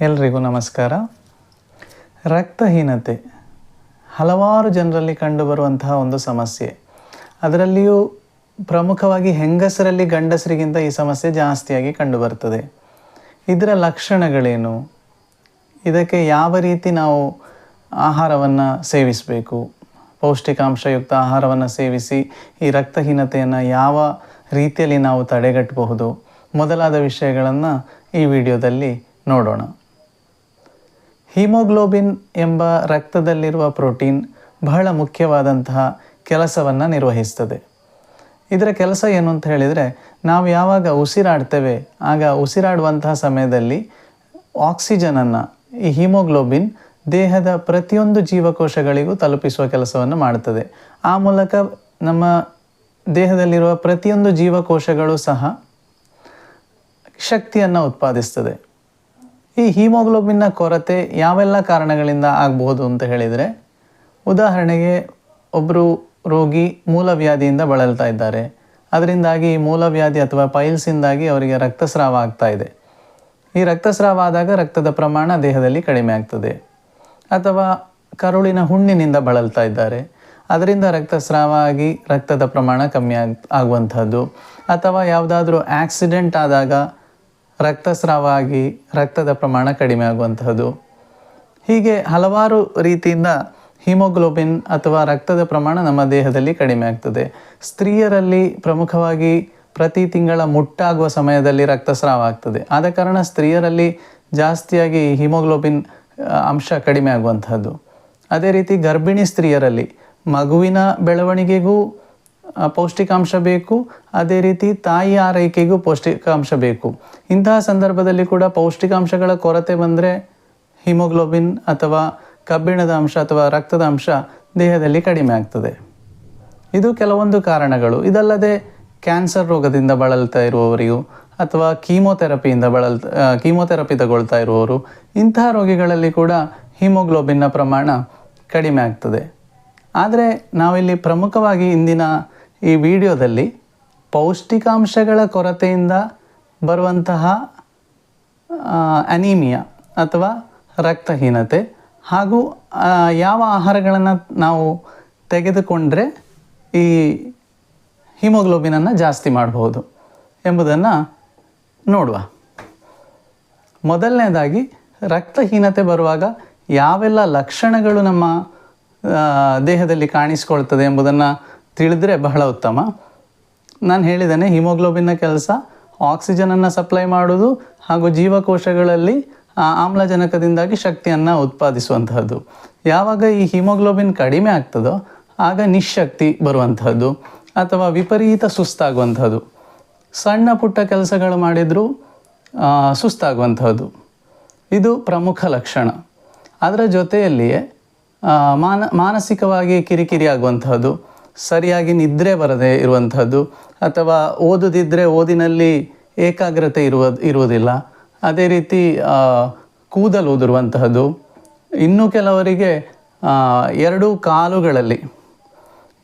ಎಲ್ರಿಗೂ ನಮಸ್ಕಾರ. ರಕ್ತಹೀನತೆ. ಹಲವಾರು ಜನರಲ್ಲಿ ಕಂಡುಬರುವಂತಹ ಒಂದು ಸಮಸ್ಯೆ. ಅದರಲ್ಲಿಯೂ ಪ್ರಮುಖವಾಗಿ ಹೆಂಗಸರಲ್ಲಿ ಗಂಡಸರಿಗಿಂತ ಈ ಸಮಸ್ಯೆ ಜಾಸ್ತಿಯಾಗಿ ಕಂಡುಬರ್ತದೆ ಇದರ ಲಕ್ಷಣಗಳೇನು? ಇದಕ್ಕೆ ಯಾವ ರೀತಿ ನಾವು ಆಹಾರವನ್ನು ಸೇವಿಸಬೇಕು? ಪೌಷ್ಟಿಕಾಂಶಯುಕ್ತ ಆಹಾರವನ್ನು ಸೇವಿಸಿ ಈ ರಕ್ತಹೀನತೆಯನ್ನು ಯಾವ ರೀತಿಯಲ್ಲಿ ನಾವು ತಡೆಗಟ್ಟಬಹುದು? ಮೊದಲಾದ ವಿಷಯಗಳನ್ನು ಈ ವಿಡಿಯೋದಲ್ಲಿ ನೋಡೋಣ. ಹಿಮೋಗ್ಲೋಬಿನ್ ಎಂಬ ರಕ್ತದಲ್ಲಿರುವ ಪ್ರೋಟೀನ್ ಬಹಳ ಮುಖ್ಯವಾದಂತಹ ಕೆಲಸವನ್ನು ನಿರ್ವಹಿಸ್ತದೆ. ಇದರ ಕೆಲಸ ಏನು ಅಂತ ಹೇಳಿದರೆ, ನಾವು ಯಾವಾಗ ಉಸಿರಾಡ್ತೇವೆ, ಆಗ ಉಸಿರಾಡುವಂತಹ ಸಮಯದಲ್ಲಿ ಆಕ್ಸಿಜನನ್ನು ಈ ಹಿಮೋಗ್ಲೋಬಿನ್ ದೇಹದ ಪ್ರತಿಯೊಂದು ಜೀವಕೋಶಗಳಿಗೂ ತಲುಪಿಸುವ ಕೆಲಸವನ್ನು ಮಾಡುತ್ತದೆ ಆ ಮೂಲಕ ನಮ್ಮ ದೇಹದಲ್ಲಿರುವ ಪ್ರತಿಯೊಂದು ಜೀವಕೋಶಗಳು ಸಹ ಶಕ್ತಿಯನ್ನು ಉತ್ಪಾದಿಸ್ತದೆ. ಈ ಹಿಮೋಗ್ಲೋಬಿನ್ನ ಕೊರತೆ ಯಾವೆಲ್ಲ ಕಾರಣಗಳಿಂದ ಆಗಬಹುದು ಅಂತ ಹೇಳಿದರೆ, ಉದಾಹರಣೆಗೆ ಒಬ್ಬರು ರೋಗಿ ಮೂಲವ್ಯಾಧಿಯಿಂದ ಬಳಲ್ತಾ ಇದ್ದಾರೆ. ಅದರಿಂದಾಗಿ ಮೂಲವ್ಯಾಧಿ ಅಥವಾ ಪೈಲ್ಸಿಂದಾಗಿ ಅವರಿಗೆ ರಕ್ತಸ್ರಾವ ಆಗ್ತಾ ಇದೆ. ಈ ರಕ್ತಸ್ರಾವ ಆದಾಗ ರಕ್ತದ ಪ್ರಮಾಣ ದೇಹದಲ್ಲಿ ಕಡಿಮೆ ಆಗ್ತದೆ. ಅಥವಾ ಕರುಳಿನ ಹುಣ್ಣಿನಿಂದ ಬಳಲ್ತಾ ಇದ್ದಾರೆ. ಅದರಿಂದ ರಕ್ತಸ್ರಾವ ಆಗಿ ರಕ್ತದ ಪ್ರಮಾಣ ಕಮ್ಮಿ ಆಗ್ ಆಗುವಂಥದ್ದು ಅಥವಾ ಯಾವುದಾದ್ರೂ ಆಕ್ಸಿಡೆಂಟ್ ಆದಾಗ ರಕ್ತಸ್ರಾವ ಆಗಿ ರಕ್ತದ ಪ್ರಮಾಣ ಕಡಿಮೆ ಆಗುವಂತಹದ್ದು. ಹೀಗೆ ಹಲವಾರು ರೀತಿಯಿಂದ ಹಿಮೋಗ್ಲೋಬಿನ್ ಅಥವಾ ರಕ್ತದ ಪ್ರಮಾಣ ನಮ್ಮ ದೇಹದಲ್ಲಿ ಕಡಿಮೆ ಆಗ್ತದೆ. ಸ್ತ್ರೀಯರಲ್ಲಿ ಪ್ರಮುಖವಾಗಿ ಪ್ರತಿ ತಿಂಗಳ ಮುಟ್ಟಾಗುವ ಸಮಯದಲ್ಲಿ ರಕ್ತಸ್ರಾವ ಆಗ್ತದೆ. ಆದ ಕಾರಣ ಸ್ತ್ರೀಯರಲ್ಲಿ ಜಾಸ್ತಿಯಾಗಿ ಹಿಮೋಗ್ಲೋಬಿನ್ ಅಂಶ ಕಡಿಮೆ ಆಗುವಂತಹದ್ದು. ಅದೇ ರೀತಿ ಗರ್ಭಿಣಿ ಸ್ತ್ರೀಯರಲ್ಲಿ ಮಗುವಿನ ಬೆಳವಣಿಗೆಗೂ ಪೌಷ್ಟಿಕಾಂಶ ಬೇಕು. ಅದೇ ರೀತಿ ತಾಯಿ ಆರೈಕೆಗೂ ಪೌಷ್ಟಿಕಾಂಶ ಬೇಕು. ಇಂತಹ ಸಂದರ್ಭದಲ್ಲಿ ಕೂಡ ಪೌಷ್ಟಿಕಾಂಶಗಳ ಕೊರತೆ ಬಂದರೆ ಹಿಮೋಗ್ಲೋಬಿನ್ ಅಥವಾ ಕಬ್ಬಿಣದ ಅಂಶ ಅಥವಾ ರಕ್ತದ ಅಂಶ ದೇಹದಲ್ಲಿ ಕಡಿಮೆ ಆಗ್ತದೆ. ಇದು ಕೆಲವೊಂದು ಕಾರಣಗಳು. ಇದಲ್ಲದೆ ಕ್ಯಾನ್ಸರ್ ರೋಗದಿಂದ ಬಳಲ್ತಾ ಇರುವವರಿಗೂ ಅಥವಾ ಕೀಮೋಥೆರಪಿಯಿಂದ ಬಳಲ್ ಕೀಮೋಥೆರಪಿ ತಗೊಳ್ತಾ ಇರುವವರು, ಇಂತಹ ರೋಗಿಗಳಲ್ಲಿ ಕೂಡ ಹಿಮೋಗ್ಲೋಬಿನ್ನ ಪ್ರಮಾಣ ಕಡಿಮೆ ಆಗ್ತದೆ. ಆದರೆ ನಾವಿಲ್ಲಿ ಪ್ರಮುಖವಾಗಿ ಇಂದಿನ ಈ ವಿಡಿಯೋದಲ್ಲಿ ಪೌಷ್ಟಿಕಾಂಶಗಳ ಕೊರತೆಯಿಂದ ಬರುವಂತಹ ಅನೀಮಿಯಾ ಅಥವಾ ರಕ್ತಹೀನತೆ ಹಾಗೂ ಯಾವ ಆಹಾರಗಳನ್ನು ನಾವು ತೆಗೆದುಕೊಂಡ್ರೆ ಈ ಹಿಮೋಗ್ಲೋಬಿನನ್ನು ಜಾಸ್ತಿ ಮಾಡಬಹುದು ಎಂಬುದನ್ನು ನೋಡುವ. ಮೊದಲನೇದಾಗಿ, ರಕ್ತಹೀನತೆ ಬರುವಾಗ ಯಾವೆಲ್ಲ ಲಕ್ಷಣಗಳು ನಮ್ಮ ದೇಹದಲ್ಲಿ ಕಾಣಿಸ್ಕೊಳ್ತದೆ ಎಂಬುದನ್ನು ತಿಳಿದ್ರೆ ಬಹಳ ಉತ್ತಮ. ನಾನು ಹೇಳಿದ್ದೇನೆ, ಹಿಮೋಗ್ಲೋಬಿನ್ನ ಕೆಲಸ ಆಕ್ಸಿಜನನ್ನು ಸಪ್ಲೈ ಮಾಡೋದು ಹಾಗೂ ಜೀವಕೋಶಗಳಲ್ಲಿ ಆಮ್ಲಜನಕದಿಂದಾಗಿ ಶಕ್ತಿಯನ್ನು ಉತ್ಪಾದಿಸುವಂತಹದ್ದು. ಯಾವಾಗ ಈ ಹಿಮೋಗ್ಲೋಬಿನ್ ಕಡಿಮೆ ಆಗ್ತದೋ, ಆಗ ನಿಶಕ್ತಿ ಬರುವಂತಹದ್ದು ಅಥವಾ ವಿಪರೀತ ಸುಸ್ತಾಗುವಂಥದ್ದು ಸಣ್ಣ ಪುಟ್ಟ ಕೆಲಸಗಳು ಮಾಡಿದರೂ ಸುಸ್ತಾಗುವಂಥದ್ದು ಇದು ಪ್ರಮುಖ ಲಕ್ಷಣ. ಅದರ ಜೊತೆಯಲ್ಲಿಯೇ ಮಾನ, ಮಾನಸಿಕವಾಗಿ ಕಿರಿಕಿರಿ ಆಗುವಂತಹದ್ದು. ಸರಿಯಾಗಿ ನಿದ್ರೆ ಬರದೇ ಇರುವಂಥದ್ದು ಅಥವಾ ಓದುದಿದ್ದರೆ ಓದಿನಲ್ಲಿ ಏಕಾಗ್ರತೆ ಇರುವ, ಇರುವುದಿಲ್ಲ. ಅದೇ ರೀತಿ ಕೂದಲು ಉದುರುವಂತಹದ್ದು ಇನ್ನು ಕೆಲವರಿಗೆ ಎರಡು ಕಾಲುಗಳಲ್ಲಿ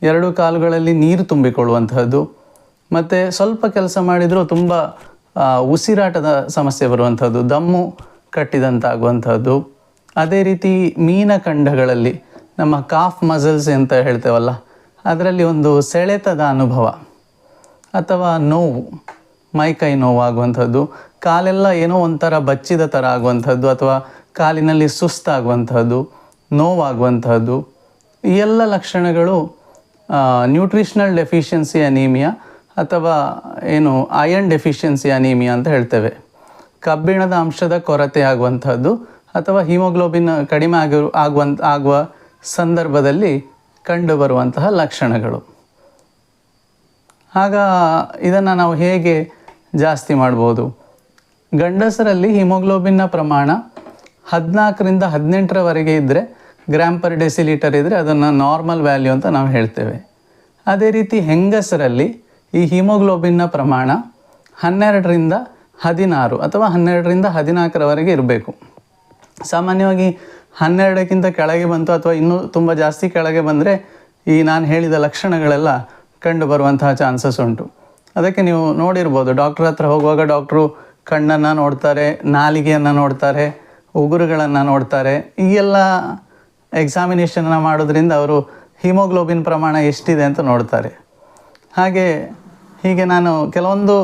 ಎರಡು ಕಾಲುಗಳಲ್ಲಿ ನೀರು ತುಂಬಿಕೊಳ್ಳುವಂತಹದ್ದು. ಮತ್ತು ಸ್ವಲ್ಪ ಕೆಲಸ ಮಾಡಿದರೂ ತುಂಬ ಉಸಿರಾಟದ ಸಮಸ್ಯೆ ಬರುವಂಥದ್ದು ದಮ್ಮು ಕಟ್ಟಿದಂತಾಗುವಂಥದ್ದು ಅದೇ ರೀತಿ ಮೀನಖಂಡಗಳಲ್ಲಿ ನಮ್ಮ ಕಾಫ್ ಮಸಲ್ಸ್ ಅಂತ ಹೇಳ್ತೇವಲ್ಲ ಅದರಲ್ಲಿ ಒಂದು ಸೆಳೆತದ ಅನುಭವ ಅಥವಾ ನೋವು ಮೈಕೈ ನೋವಾಗುವಂಥದ್ದು, ಕಾಲೆಲ್ಲ ಏನೋ ಒಂಥರ ಬಚ್ಚಿದ ಥರ ಆಗುವಂಥದ್ದು ಅಥವಾ ಕಾಲಿನಲ್ಲಿ ಸುಸ್ತಾಗುವಂಥದ್ದು, ನೋವಾಗುವಂಥದ್ದು, ಈ ಎಲ್ಲ ಲಕ್ಷಣಗಳು ನ್ಯೂಟ್ರಿಷನಲ್ ಡೆಫಿಷಿಯನ್ಸಿ ಅನೀಮಿಯಾ ಅಥವಾ ಏನು ಐರನ್ ಡೆಫಿಷಿಯನ್ಸಿ ಅನೀಮಿಯಾ ಅಂತ ಹೇಳ್ತೇವೆ. ಕಬ್ಬಿಣದ ಅಂಶದ ಕೊರತೆ ಆಗುವಂಥದ್ದು ಅಥವಾ ಹಿಮೋಗ್ಲೋಬಿನ್ ಕಡಿಮೆ ಆಗಿರು ಆಗುವಂಥ ಆಗುವ ಸಂದರ್ಭದಲ್ಲಿ ಕಂಡುಬರುವಂತಹ ಲಕ್ಷಣಗಳು. ಆಗ ಇದನ್ನು ನಾವು ಹೇಗೆ ಜಾಸ್ತಿ ಮಾಡ್ಬೋದು? ಗಂಡಸರಲ್ಲಿ ಹಿಮೋಗ್ಲೋಬಿನ್ನ ಪ್ರಮಾಣ ಹದಿನಾಲ್ಕರಿಂದ ಹದಿನೆಂಟರವರೆಗೆ ಇದ್ದರೆ ಗ್ರಾಮ್ ಪರ್ ಡೆಸಿಲೀಟರ್ ಇದ್ದರೆ ಅದನ್ನು ನಾರ್ಮಲ್ ವ್ಯಾಲ್ಯೂ ಅಂತ ನಾವು ಹೇಳ್ತೇವೆ. ಅದೇ ರೀತಿ ಹೆಂಗಸರಲ್ಲಿ ಈ ಹಿಮೋಗ್ಲೋಬಿನ್ನ ಪ್ರಮಾಣ ಹನ್ನೆರಡರಿಂದ ಹದಿನಾರು ಅಥವಾ ಹನ್ನೆರಡರಿಂದ ಹದಿನಾಲ್ಕರವರೆಗೆ ಇರಬೇಕು. ಸಾಮಾನ್ಯವಾಗಿ ಹನ್ನೆರಡಕ್ಕಿಂತ ಕೆಳಗೆ ಬಂತು ಅಥವಾ ಇನ್ನೂ ತುಂಬ ಜಾಸ್ತಿ ಕೆಳಗೆ ಬಂದರೆ ಈ ನಾನು ಹೇಳಿದ ಲಕ್ಷಣಗಳೆಲ್ಲ ಕಂಡು ಬರುವಂತಹ ಚಾನ್ಸಸ್ ಉಂಟು. ಅದಕ್ಕೆ ನೀವು ನೋಡಿರ್ಬೋದು, ಡಾಕ್ಟ್ರ್ ಹತ್ರ ಹೋಗುವಾಗ ಡಾಕ್ಟ್ರು ಕಣ್ಣನ್ನು ನೋಡ್ತಾರೆ, ನಾಲಿಗೆಯನ್ನು ನೋಡ್ತಾರೆ, ಉಗುರುಗಳನ್ನು ನೋಡ್ತಾರೆ. ಈ ಎಲ್ಲ ಎಕ್ಸಾಮಿನೇಷನ್ನ ಮಾಡೋದ್ರಿಂದ ಅವರು ಹಿಮೋಗ್ಲೋಬಿನ್ ಪ್ರಮಾಣ ಎಷ್ಟಿದೆ ಅಂತ ನೋಡ್ತಾರೆ. ಹಾಗೆ ಹೀಗೆ ನಾನು ಕೆಲವೊಂದು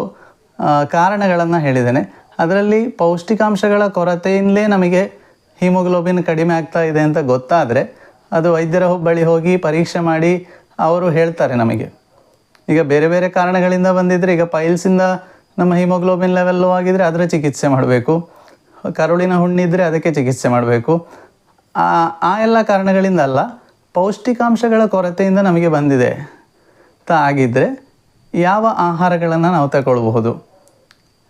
ಕಾರಣಗಳನ್ನು ಹೇಳಿದ್ದೇನೆ. ಅದರಲ್ಲಿ ಪೌಷ್ಟಿಕಾಂಶಗಳ ಕೊರತೆಯಿಂದಲೇ ನಮಗೆ ಹಿಮೋಗ್ಲೋಬಿನ್ ಕಡಿಮೆ ಆಗ್ತಾ ಇದೆ ಅಂತ ಗೊತ್ತಾದರೆ ಅದು ವೈದ್ಯರ ಬಳಿ ಹೋಗಿ ಪರೀಕ್ಷೆ ಮಾಡಿ ಅವರು ಹೇಳ್ತಾರೆ ನಮಗೆ. ಈಗ ಬೇರೆ ಬೇರೆ ಕಾರಣಗಳಿಂದ ಬಂದಿದ್ದರೆ ಈಗ ಪೈಲ್ಸಿಂದ ನಮ್ಮ ಹಿಮೋಗ್ಲೋಬಿನ್ ಲೆವೆಲ್ ಲೋ ಆಗಿದ್ದರೆ ಅದರ ಚಿಕಿತ್ಸೆ ಮಾಡಬೇಕು. ಕರುಳಿನ ಹುಣ್ಣಿದ್ದರೆ ಅದಕ್ಕೆ ಚಿಕಿತ್ಸೆ ಮಾಡಬೇಕು. ಆ ಆ ಎಲ್ಲ ಕಾರಣಗಳಿಂದ ಅಲ್ಲ, ಪೌಷ್ಟಿಕಾಂಶಗಳ ಕೊರತೆಯಿಂದ ನಮಗೆ ಬಂದಿದೆ ಅಂತ ಆಗಿದ್ದರೆ ಯಾವ ಆಹಾರಗಳನ್ನು ನಾವು ತಗೊಳ್ಬಹುದು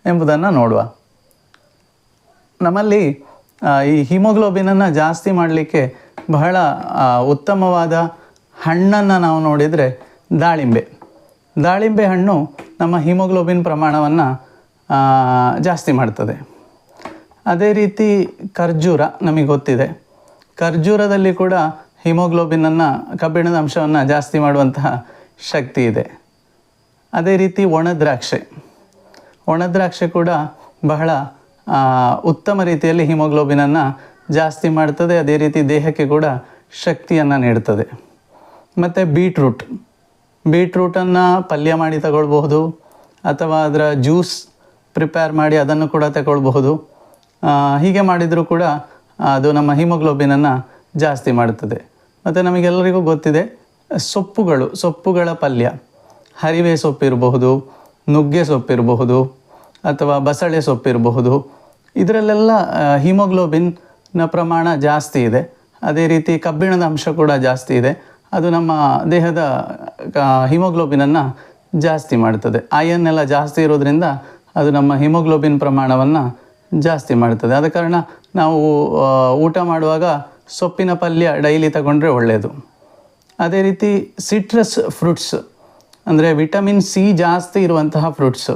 ಎಂಬುದನ್ನು ನೋಡುವ. ನಮ್ಮಲ್ಲಿ ಈ ಹಿಮೋಗ್ಲೋಬಿನನ್ನು ಜಾಸ್ತಿ ಮಾಡಲಿಕ್ಕೆ ಬಹಳ ಉತ್ತಮವಾದ ಹಣ್ಣನ್ನು ನಾವು ನೋಡಿದರೆ ದಾಳಿಂಬೆ. ದಾಳಿಂಬೆ ಹಣ್ಣು ನಮ್ಮ ಹಿಮೋಗ್ಲೋಬಿನ್ ಪ್ರಮಾಣವನ್ನು ಜಾಸ್ತಿ ಮಾಡ್ತದೆ. ಅದೇ ರೀತಿ ಖರ್ಜೂರ ನಮಗೆ ಗೊತ್ತಿದೆ. ಖರ್ಜೂರದಲ್ಲಿ ಕೂಡ ಹಿಮೋಗ್ಲೋಬಿನನ್ನು ಕಬ್ಬಿಣದ ಅಂಶವನ್ನು ಜಾಸ್ತಿ ಮಾಡುವಂತಹ ಶಕ್ತಿ ಇದೆ. ಅದೇ ರೀತಿ ಒಣದ್ರಾಕ್ಷೆ ಒಣದ್ರಾಕ್ಷೆ ಒಣ ದ್ರಾಕ್ಷೆ ಕೂಡ ಬಹಳ ಉತ್ತಮ ರೀತಿಯಲ್ಲಿ ಹಿಮೋಗ್ಲೋಬಿನನ್ನು ಜಾಸ್ತಿ ಮಾಡ್ತದೆ. ಅದೇ ರೀತಿ ದೇಹಕ್ಕೆ ಕೂಡ ಶಕ್ತಿಯನ್ನು ನೀಡ್ತದೆ. ಮತ್ತು ಬೀಟ್ರೂಟ್. ಬೀಟ್ರೂಟನ್ನು ಪಲ್ಯ ಮಾಡಿ ತಗೊಳ್ಬಹುದು, ಅಥವಾ ಅದರ ಜ್ಯೂಸ್ ಪ್ರಿಪೇರ್ ಮಾಡಿ ಅದನ್ನು ಕೂಡ ತಗೊಳ್ಬಹುದು. ಹೀಗೆ ಮಾಡಿದರೂ ಕೂಡ ಅದು ನಮ್ಮ ಹಿಮೋಗ್ಲೋಬಿನನ್ನು ಜಾಸ್ತಿ ಮಾಡುತ್ತದೆ ಮತ್ತು ನಮಗೆಲ್ಲರಿಗೂ ಗೊತ್ತಿದೆ, ಸೊಪ್ಪುಗಳು, ಸೊಪ್ಪುಗಳ ಪಲ್ಯ. ಹರಿವೆ ಸೊಪ್ಪಿರಬಹುದು, ನುಗ್ಗೆ ಸೊಪ್ಪಿರಬಹುದು ಅಥವಾ ಬಸಳೆ ಸೊಪ್ಪಿರಬಹುದು. ಇದರಲ್ಲೆಲ್ಲ ಹಿಮೋಗ್ಲೋಬಿನ್ನ ಪ್ರಮಾಣ ಜಾಸ್ತಿ ಇದೆ. ಅದೇ ರೀತಿ ಕಬ್ಬಿಣದ ಅಂಶ ಕೂಡ ಜಾಸ್ತಿ ಇದೆ. ಅದು ನಮ್ಮ ದೇಹದ ಹಿಮೋಗ್ಲೋಬಿನನ್ನು ಜಾಸ್ತಿ ಮಾಡ್ತದೆ. ಐಯನ್ ಎಲ್ಲ ಜಾಸ್ತಿ ಇರೋದ್ರಿಂದ ಅದು ನಮ್ಮ ಹಿಮೋಗ್ಲೋಬಿನ್ ಪ್ರಮಾಣವನ್ನು ಜಾಸ್ತಿ ಮಾಡ್ತದೆ. ಆದ ಕಾರಣ ನಾವು ಊಟ ಮಾಡುವಾಗ ಸೊಪ್ಪಿನ ಪಲ್ಯ ಡೈಲಿ ತಗೊಂಡ್ರೆ ಒಳ್ಳೆಯದು ಅದೇ ರೀತಿ ಸಿಟ್ರಸ್ ಫ್ರೂಟ್ಸ್ ಅಂದರೆ ವಿಟಮಿನ್ ಸಿ ಜಾಸ್ತಿ ಇರುವಂತಹ ಫ್ರೂಟ್ಸು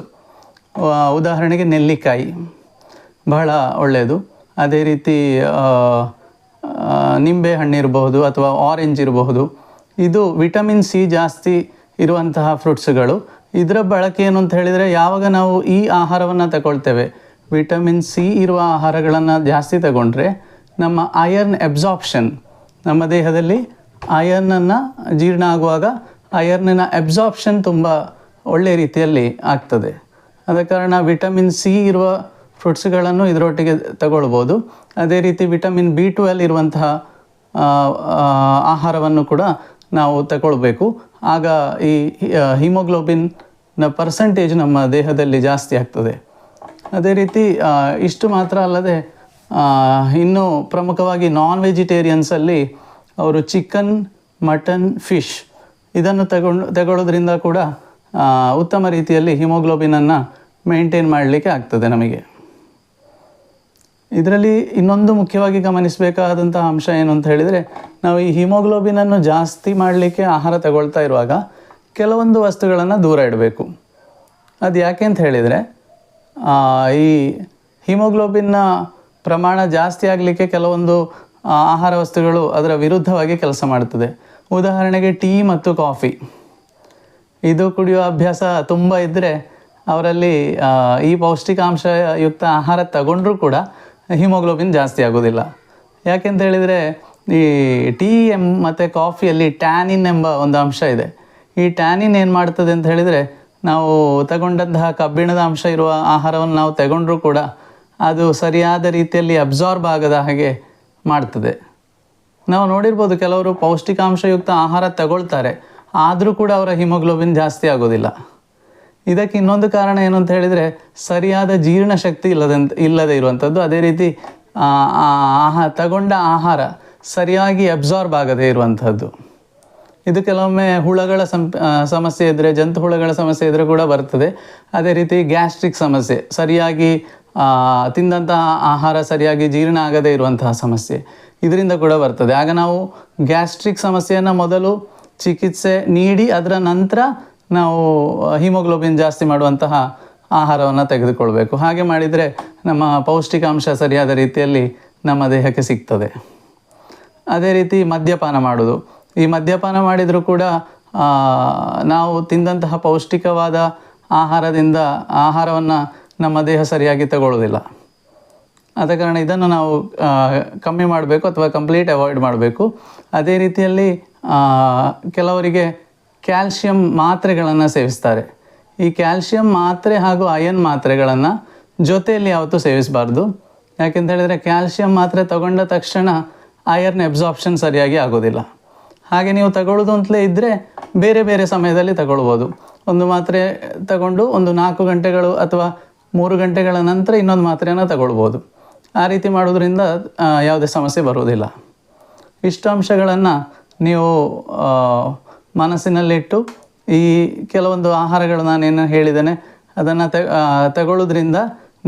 ಉದಾಹರಣೆಗೆ ನೆಲ್ಲಿಕಾಯಿ, ಬಹಳ ಒಳ್ಳೆಯದು. ಅದೇ ರೀತಿ ನಿಂಬೆ ಹಣ್ಣು ಇರಬಹುದು ಅಥವಾ ಆರೆಂಜ್ ಇರಬಹುದು. ಇದು ವಿಟಮಿನ್ ಸಿ ಜಾಸ್ತಿ ಇರುವಂತಹ ಫ್ರೂಟ್ಸ್ಗಳು ಇದರ ಬಳಕೆ ಏನು ಅಂತ ಹೇಳಿದರೆ, ಯಾವಾಗ ನಾವು ಈ ಆಹಾರವನ್ನು ತಗೊಳ್ತೇವೆ ವಿಟಮಿನ್ ಸಿ ಇರುವ ಆಹಾರಗಳನ್ನು ಜಾಸ್ತಿ ತಗೊಂಡ್ರೆ, ನಮ್ಮ ಅಯರ್ನ್ ಅಬ್ಸಾರ್ಪ್ಷನ್ ನಮ್ಮ ದೇಹದಲ್ಲಿ ಅಯರ್ನನ್ನು ಜೀರ್ಣ ಆಗುವಾಗ ಅಯರ್ನಿನ ಅಬ್ಸಾರ್ಪ್ಷನ್ ತುಂಬ ಒಳ್ಳೆಯ ರೀತಿಯಲ್ಲಿ ಆಗ್ತದೆ. ಆದ ಕಾರಣ ವಿಟಮಿನ್ ಸಿ ಇರುವ ಫ್ರೂಟ್ಸ್ಗಳನ್ನು ಇದರೊಟ್ಟಿಗೆ ತಗೊಳ್ಬೋದು. ಅದೇ ರೀತಿ ವಿಟಮಿನ್ ಬಿ ಟ್ವೆಲ್ ಇರುವಂತಹ ಆಹಾರವನ್ನು ಕೂಡ ನಾವು ತಗೊಳ್ಬೇಕು. ಆಗ ಈ ಹಿಮೋಗ್ಲೋಬಿನ್ನ ಪರ್ಸೆಂಟೇಜ್ ನಮ್ಮ ದೇಹದಲ್ಲಿ ಜಾಸ್ತಿ ಆಗ್ತದೆ. ಅದೇ ರೀತಿ ಇಷ್ಟು ಮಾತ್ರ ಅಲ್ಲದೆ ಇನ್ನೂ ಪ್ರಮುಖವಾಗಿ ನಾನ್ ವೆಜಿಟೇರಿಯನ್ಸಲ್ಲಿ ಅವರು ಚಿಕನ್ ಮಟನ್ ಫಿಶ್ ಇದನ್ನು ತಗೊಂಡು, ತಗೊಳ್ಳೋದ್ರಿಂದ ಕೂಡ ಉತ್ತಮ ರೀತಿಯಲ್ಲಿ ಹಿಮೋಗ್ಲೋಬಿನನ್ನು ಮೇಂಟೈನ್ ಮಾಡಲಿಕ್ಕೆ ಆಗ್ತದೆ ನಮಗೆ. ಇದರಲ್ಲಿ ಇನ್ನೊಂದು ಮುಖ್ಯವಾಗಿ ಗಮನಿಸಬೇಕಾದಂಥ ಅಂಶ ಏನು ಅಂತ ಹೇಳಿದರೆ, ನಾವು ಈ ಹಿಮೋಗ್ಲೋಬಿನನ್ನು ಜಾಸ್ತಿ ಮಾಡಲಿಕ್ಕೆ ಆಹಾರ ತಗೊಳ್ತಾ ಇರುವಾಗ ಕೆಲವೊಂದು ವಸ್ತುಗಳನ್ನು ದೂರ ಇಡಬೇಕು. ಅದು ಯಾಕೆ ಅಂತ ಹೇಳಿದರೆ ಈ ಹಿಮೋಗ್ಲೋಬಿನ್ನ ಪ್ರಮಾಣ ಜಾಸ್ತಿ ಆಗಲಿಕ್ಕೆ ಕೆಲವೊಂದು ಆಹಾರ ವಸ್ತುಗಳು ಅದರ ವಿರುದ್ಧವಾಗಿ ಕೆಲಸ ಮಾಡ್ತದೆ. ಉದಾಹರಣೆಗೆ ಟೀ ಮತ್ತು ಕಾಫಿ. ಇದು ಕುಡಿಯುವ ಅಭ್ಯಾಸ ತುಂಬ ಇದ್ದರೆ ಅವರಲ್ಲಿ ಈ ಪೌಷ್ಟಿಕಾಂಶಯುಕ್ತ ಆಹಾರ ತಗೊಂಡ್ರೂ ಕೂಡ ಹಿಮೋಗ್ಲೋಬಿನ್ ಜಾಸ್ತಿ ಆಗೋದಿಲ್ಲ. ಯಾಕೆಂತ ಹೇಳಿದರೆ, ಈ ಟೀ ಎಂ ಮತ್ತು ಕಾಫಿಯಲ್ಲಿ ಟ್ಯಾನಿನ್ ಎಂಬ ಒಂದು ಅಂಶ ಇದೆ. ಈ ಟ್ಯಾನಿನ್ ಏನು ಮಾಡ್ತದೆ ಅಂತ ಹೇಳಿದರೆ, ನಾವು ತಗೊಂಡಂತಹ ಕಬ್ಬಿಣದ ಅಂಶ ಇರುವ ಆಹಾರವನ್ನು ನಾವು ತಗೊಂಡ್ರೂ ಕೂಡ ಅದು ಸರಿಯಾದ ರೀತಿಯಲ್ಲಿ ಅಬ್ಸಾರ್ಬ್ ಆಗದ ಹಾಗೆ ಮಾಡ್ತದೆ. ನಾವು ನೋಡಿರ್ಬೋದು ಕೆಲವರು ಪೌಷ್ಟಿಕಾಂಶಯುಕ್ತ ಆಹಾರ ತಗೊಳ್ತಾರೆ. ಆದರೂ ಕೂಡ ಅವರ ಹಿಮೋಗ್ಲೋಬಿನ್ ಜಾಸ್ತಿ ಆಗೋದಿಲ್ಲ. ಇದಕ್ಕೆ ಇನ್ನೊಂದು ಕಾರಣ ಏನು ಅಂತ ಹೇಳಿದರೆ ಸರಿಯಾದ ಜೀರ್ಣಶಕ್ತಿ ಇಲ್ಲದಂತ, ಇಲ್ಲದೆ ಇರುವಂಥದ್ದು ಅದೇ ರೀತಿ ಆಹಾ, ತಗೊಂಡ ಆಹಾರ ಸರಿಯಾಗಿ ಅಬ್ಸಾರ್ಬ್ ಆಗದೇ ಇರುವಂಥದ್ದು ಇದು ಕೆಲವೊಮ್ಮೆ ಹುಳಗಳ ಸಂ ಸಮಸ್ಯೆ ಇದ್ದರೆ ಜಂತು ಹುಳಗಳ ಸಮಸ್ಯೆ ಇದ್ದರೆ ಕೂಡ ಬರ್ತದೆ. ಅದೇ ರೀತಿ ಗ್ಯಾಸ್ಟ್ರಿಕ್ ಸಮಸ್ಯೆ, ಸರಿಯಾಗಿ ತಿಂದಂತಹ ಆಹಾರ ಸರಿಯಾಗಿ ಜೀರ್ಣ ಆಗದೇ ಇರುವಂತಹ ಸಮಸ್ಯೆ ಇದರಿಂದ ಕೂಡ ಬರ್ತದೆ. ಆಗ ನಾವು ಗ್ಯಾಸ್ಟ್ರಿಕ್ ಸಮಸ್ಯೆಯನ್ನು ಮೊದಲು ಚಿಕಿತ್ಸೆ ನೀಡಿ ಅದರ ನಂತರ ನಾವು ಹಿಮೋಗ್ಲೋಬಿನ್ ಜಾಸ್ತಿ ಮಾಡುವಂತಹ ಆಹಾರವನ್ನು ತೆಗೆದುಕೊಳ್ಬೇಕು. ಹಾಗೆ ಮಾಡಿದರೆ ನಮ್ಮ ಪೌಷ್ಟಿಕಾಂಶ ಸರಿಯಾದ ರೀತಿಯಲ್ಲಿ ನಮ್ಮ ದೇಹಕ್ಕೆ ಸಿಗ್ತದೆ. ಅದೇ ರೀತಿ ಮದ್ಯಪಾನ ಮಾಡೋದು ಈ ಮದ್ಯಪಾನ ಮಾಡಿದರೂ ಕೂಡ ನಾವು ತಿಂದಂತಹ ಪೌಷ್ಟಿಕವಾದ ಆಹಾರದಿಂದ ಆಹಾರವನ್ನು ನಮ್ಮ ದೇಹ ಸರಿಯಾಗಿ ತಗೊಳ್ಳೋದಿಲ್ಲ ಆದ ಕಾರಣ ಇದನ್ನು ನಾವು ಕಮ್ಮಿ ಮಾಡಬೇಕು ಅಥವಾ ಕಂಪ್ಲೀಟ್ ಅವಾಯ್ಡ್ ಮಾಡಬೇಕು. ಅದೇ ರೀತಿಯಲ್ಲಿ ಕೆಲವರಿಗೆ ಕ್ಯಾಲ್ಶಿಯಂ ಮಾತ್ರೆಗಳನ್ನು ಸೇವಿಸ್ತಾರೆ. ಈ ಕ್ಯಾಲ್ಶಿಯಂ ಮಾತ್ರೆ ಹಾಗೂ ಅಯನ್ ಮಾತ್ರೆಗಳನ್ನು ಜೊತೆಯಲ್ಲಿ ಯಾವತ್ತೂ ಸೇವಿಸಬಾರ್ದು. ಯಾಕೆಂತ ಹೇಳಿದರೆ ಕ್ಯಾಲ್ಶಿಯಂ ಮಾತ್ರೆ ತಗೊಂಡ ತಕ್ಷಣ ಐರನ್ ಅಬ್ಸಾರ್ಪ್ಷನ್ ಸರಿಯಾಗಿ ಆಗೋದಿಲ್ಲ. ಹಾಗೆ ನೀವು ತಗೊಳ್ಳೋದು ಅಂತಲೇ ಇದ್ದರೆ ಬೇರೆ ಬೇರೆ ಸಮಯದಲ್ಲಿ ತಗೊಳ್ಬೋದು. ಒಂದು ಮಾತ್ರೆ ತಗೊಂಡು ಒಂದು ನಾಲ್ಕು ಗಂಟೆಗಳು ಅಥವಾ ಮೂರು ಗಂಟೆಗಳ ನಂತರ ಇನ್ನೊಂದು ಮಾತ್ರೆಯನ್ನು ತಗೊಳ್ಬೋದು. ಆ ರೀತಿ ಮಾಡೋದ್ರಿಂದ ಯಾವುದೇ ಸಮಸ್ಯೆ ಬರುವುದಿಲ್ಲ. ಇಷ್ಟು ಅಂಶಗಳನ್ನು ನೀವು ಮನಸ್ಸಿನಲ್ಲಿಟ್ಟು ಈ ಕೆಲವೊಂದು ಆಹಾರಗಳು ನಾನೇನು ಹೇಳಿದ್ದೇನೆ, ಅದನ್ನು ತೆ ತಗೊಳ್ಳೋದ್ರಿಂದ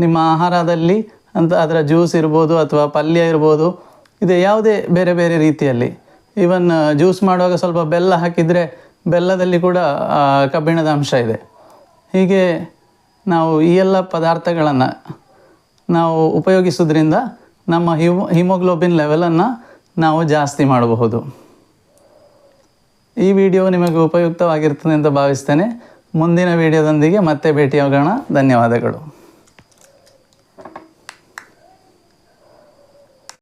ನಿಮ್ಮ ಆಹಾರದಲ್ಲಿ ಅಂತ ಅದರ ಜ್ಯೂಸ್ ಇರ್ಬೋದು ಅಥವಾ ಪಲ್ಯ ಇರ್ಬೋದು, ಇದೆ ಯಾವುದೇ ಬೇರೆ ಬೇರೆ ರೀತಿಯಲ್ಲಿ. ಈವನ್ ಜ್ಯೂಸ್ ಮಾಡುವಾಗ ಸ್ವಲ್ಪ ಬೆಲ್ಲ ಹಾಕಿದರೆ ಬೆಲ್ಲದಲ್ಲಿ ಕೂಡ ಕಬ್ಬಿಣದ ಅಂಶ ಇದೆ. ಹೀಗೆ ನಾವು ಈ ಎಲ್ಲ ಪದಾರ್ಥಗಳನ್ನು ನಾವು ಉಪಯೋಗಿಸೋದ್ರಿಂದ ನಮ್ಮ ಹಿಮೋ, ಹಿಮೋಗ್ಲೋಬಿನ್ ಲೆವೆಲನ್ನು ನಾವು ಜಾಸ್ತಿ ಮಾಡಬಹುದು. ಈ ವಿಡಿಯೋ ನಿಮಗೆ ಉಪಯುಕ್ತವಾಗಿರ್ತದೆ ಅಂತ ಭಾವಿಸ್ತೇನೆ. ಮುಂದಿನ ವಿಡಿಯೋದೊಂದಿಗೆ ಮತ್ತೆ ಭೇಟಿಯಾಗೋಣ. ಧನ್ಯವಾದಗಳು.